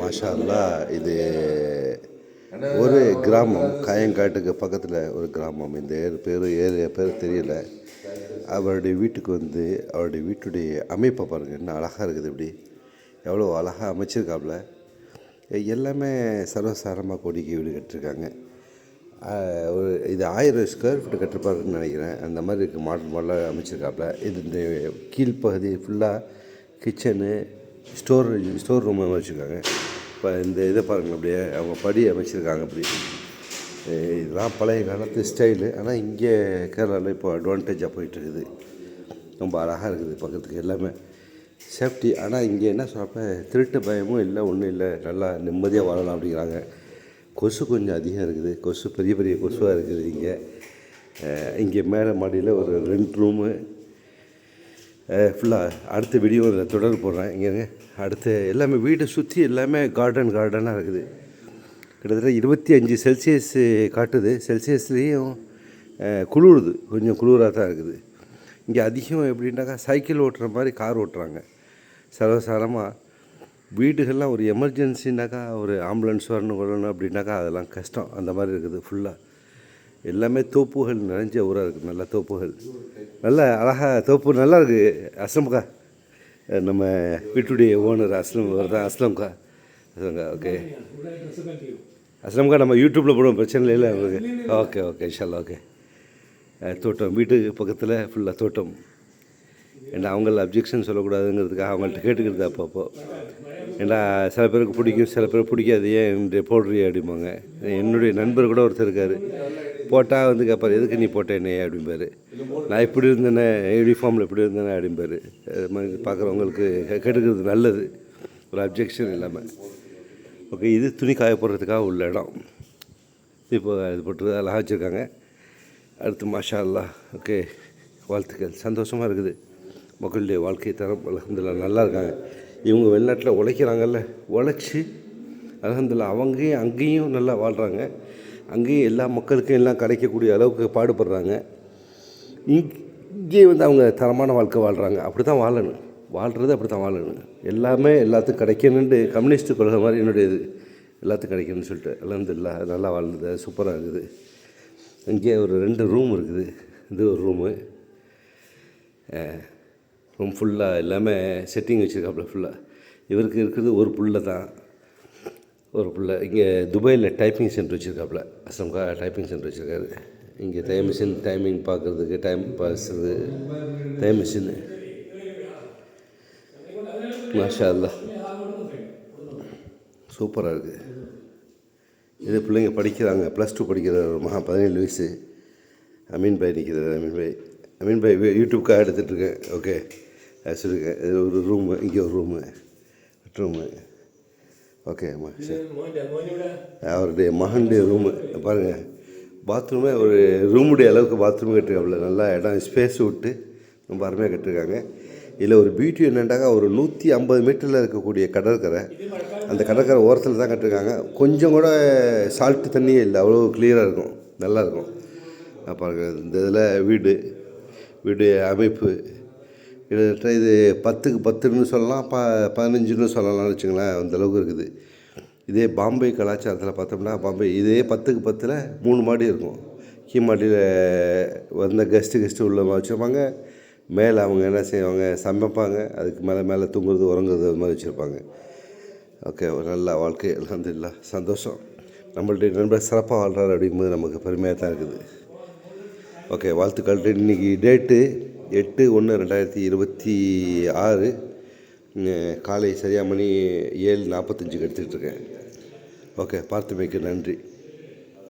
மாஷா இது ஒரு கிராமம் காயங்காட்டுக்கு பக்கத்தில் ஒரு கிராமம். இந்த ஏர் பேர் ஏரியா பேர் தெரியல. அவருடைய வீட்டுக்கு வந்து அவருடைய வீட்டுடைய அமைப்பை பாருங்கள் என்ன அழகாக இருக்குது இப்படி. எவ்வளோ அழகாக அமைச்சிருக்காப்புல எல்லாமே சர்வசாரமாக கொடிக்கு வீடு கட்டிருக்காங்க. ஒரு இது ஆயிரம் ஸ்கொயர் ஃபீட் கட்டிருப்பாருன்னு நினைக்கிறேன். அந்த மாதிரி இருக்குது மாடல் மாடலாக அமைச்சிருக்காப்புல இது இந்த கீழ்ப்பகுதி ஃபுல்லாக கிச்சனு ஸ்டோர் ஸ்டோர் ரூம் வச்சுருக்காங்க. இப்போ இந்த இதை பாருங்கள் அப்படியே அவங்க படி அமைச்சிருக்காங்க அப்படி இதெல்லாம் பழைய காலத்து ஸ்டைலு. ஆனால் இங்கே கேரளாவில் இப்போ அட்வான்டேஜாக போயிட்டுருக்குது. ரொம்ப அழகாக இருக்குது பக்கத்துக்கு எல்லாமே. சேஃப்டி ஆனால் இங்கே என்ன சொல்கிறப்ப திருட்டு பயமும் இல்லை ஒன்றும் இல்லை. நல்லா நிம்மதியாக வாழலாம் அப்படிங்கிறாங்க. கொசு கொஞ்சம் அதிகம் இருக்குது. கொசு பெரிய பெரிய கொசுவாக இருக்குது இங்கே. இங்கே மேலே மாடியில் ஒரு ரெண்டு ரூமு. ஃபுல்லாக அடுத்த வீடியோவில் தொடர் போடுறேன். இங்கே அடுத்து எல்லாமே வீடை சுற்றி எல்லாமே கார்டன் கார்டனாக இருக்குது. கிட்டத்தட்ட இருபத்தி அஞ்சு செல்சியஸ் காட்டுது. செல்சியஸ்லேயும் குளிருது. கொஞ்சம் குளிராக தான் இருக்குது. இங்கே அதிகம் எப்படின்னாக்கா சைக்கிள் ஓட்டுற மாதிரி கார் ஓட்டுறாங்க. சர்வசாரமாக வீடுகள்லாம் ஒரு எமர்ஜென்சினாக்கா ஒரு ஆம்புலன்ஸ் வரணும் வரணும் அப்படின்னாக்கா அதெல்லாம் கஷ்டம். அந்த மாதிரி இருக்குது ஃபுல்லாக எல்லாமே தோப்புகள் நிறைஞ்ச ஊராக இருக்குது நல்ல தோப்புகள். நல்ல அழகாக தோப்பு நல்லா இருக்குது அஸ்லம்கா நம்ம வீட்டுடைய ஓனர் அஸ்லம் தான் அஸ்லம்கா அஸ்லம்கா ஓகே அஸ்லம்கா நம்ம யூடியூப்பில் போடுவோம். பிரச்சனை இல்லை உங்களுக்கு. ஓகே ஓகே இன்ஷால்லா ஓகே தோட்டம். வீட்டுக்கு பக்கத்தில் ஃபுல்லாக தோட்டம். ஏன்னா அவங்கள அப்ஜெக்ஷன் சொல்லக்கூடாதுங்கிறதுக்காக அவங்கள்ட்ட கேட்டுக்கிறது அப்பப்போ. ஏன்னா சில பேருக்கு பிடிக்கும் சில பேருக்கு பிடிக்காது. ஏன் இந்த போடுறிய அப்படிம்பாங்க. என்னுடைய நண்பர் கூட ஒருத்தர் இருக்கார். போட்டால் வந்து கேட்பார் எதுக்கு நீ போட்டேனே அப்படிம்பாரு. நான் இப்படி இருந்தேனே யூனிஃபார்மில் இப்படி இருந்தேனே அப்படிம்பாரு. அது மாதிரி பார்க்குறவங்களுக்கு கேட்டுக்கிறது நல்லது. ஒரு அப்ஜெக்ஷன் இல்லாமல் ஓகே இது துணி காய போடுறதுக்காக உள்ள இடம். இப்போ இது போட்டு அழகா வச்சுருக்காங்க. அடுத்து மாஷா அல்லா ஓகே வாழ்த்துக்கள். சந்தோஷமாக இருக்குது. மக்களுடைய வாழ்க்கை தரம் அலமதுல்லா நல்லா இருக்காங்க. இவங்க வெளிநாட்டில் உழைக்கிறாங்கல்ல உழைச்சி அலகந்தில் அவங்கேயும் அங்கேயும் நல்லா வாழ்கிறாங்க அங்கேயும் எல்லா மக்களுக்கும் எல்லாம் கிடைக்கக்கூடிய அளவுக்கு பாடுபடுறாங்க. இங் இங்கே வந்து அவங்க தரமான வாழ்க்கை வாழ்கிறாங்க அப்படி தான் வாழணும். வாழ்கிறது அப்படி தான் வாழணும். எல்லாமே எல்லாத்துக்கும் கிடைக்கணுன்ட்டு கம்யூனிஸ்ட் கொள்கை மாதிரி என்னுடைய இது. எல்லாத்துக்கும் கிடைக்கணும்னு சொல்லிட்டு அலகந்தில்லா நல்லா வாழ்ந்தது. சூப்பராக இருக்குது. இங்கே ஒரு ரெண்டு ரூம் இருக்குது. இது ஒரு ரூமு ரூம் ஃபுல்லாக எல்லாமே செட்டிங் வச்சுருக்காப்புல ஃபுல்லாக இவருக்கு இருக்கிறது ஒரு புள்ள தான் ஒரு புள்ள இங்கே துபாயில் டைப்பிங் சென்டர் வச்சுருக்காப்புல அசம்கா டைப்பிங் சென்டர் வச்சுருக்காரு இங்கே டைம் மிஷின் டைமிங் பார்க்குறதுக்கு டைம் பாஸுது டைம் மிஷின் மாஷா அல்லாஹ் சூப்பராக இருக்குது இது பிள்ளைங்க படிக்கிறாங்க ப்ளஸ் டூ படிக்கிற ஒரு மகா பதினேழு வயசு அமீன் பாய் நிற்கிறார் அமீன் பாய் அமீன் பாய் யூடியூப்காக எடுத்துகிட்ருக்கேன் ஓகே சொல்லியிருக்கேன் இது ஒரு ரூமு இங்கே ஒரு ரூமு ரூமு ஓகே அம்மா சரி. அவருடைய மகனுடைய ரூமு பாருங்கள் பாத்ரூமே ஒரு ரூமுடைய அளவுக்கு பாத்ரூம் கட்டிருக்காப்புல. நல்லா இடம் ஸ்பேஸ் விட்டு ரொம்ப அருமையாக கட்டிருக்காங்க. இதில் ஒரு பியூட்டி என்னென்னாக்கா ஒரு நூற்றி ஐம்பது மீட்டரில் இருக்கக்கூடிய கடற்கரை. அந்த கடற்கரை ஓரத்தில் தான் கட்டிருக்காங்க. கொஞ்சம் கூட சால்ட்டு தண்ணியே இல்லை. அவ்வளோ கிளியராக இருக்கும். நல்லாயிருக்கும் பாருங்க இந்த இதில் வீடு வீடு அமைப்பு. கிட்டத்தட்ட இது பத்துக்கு பத்துன்னு சொல்லலாம் ப பதினஞ்சுன்னு சொல்லலாம்னு வச்சுங்களேன் அந்தளவுக்கு இருக்குது. இதே பாம்பே கலாச்சாரத்தில் பார்த்தோம்னா பாம்பே இதே பத்துக்கு பத்தில் மூணு மாடி இருக்கும். கீழ் வந்த கெஸ்ட்டு கெஸ்ட்டு உள்ள வச்சுருப்பாங்க. மேலே அவங்க என்ன செய்வாங்க சமைப்பாங்க. அதுக்கு மேலே மேலே தூங்குறது உறங்குறது அது மாதிரி வச்சுருப்பாங்க. ஓகே ஒரு நல்ல வாழ்க்கை அலமதுல்லா சந்தோஷம். நம்மளுடைய நண்பர் சிறப்பாக வாழ்கிறார் அப்படிங்கும்போது நமக்கு பெருமையாக தான் இருக்குது. ஓகே வாழ்த்துக்கள் இன்றைக்கி டேட்டு எட்டு ஒன்று ரெண்டாயிரத்தி இருபத்தி ஆறு காலை சரியாக மணி ஏழு நாற்பத்தஞ்சுக்கு எடுத்துக்கிட்டு இருக்கேன். ஓகே பார்த்துமைக்கு நன்றி.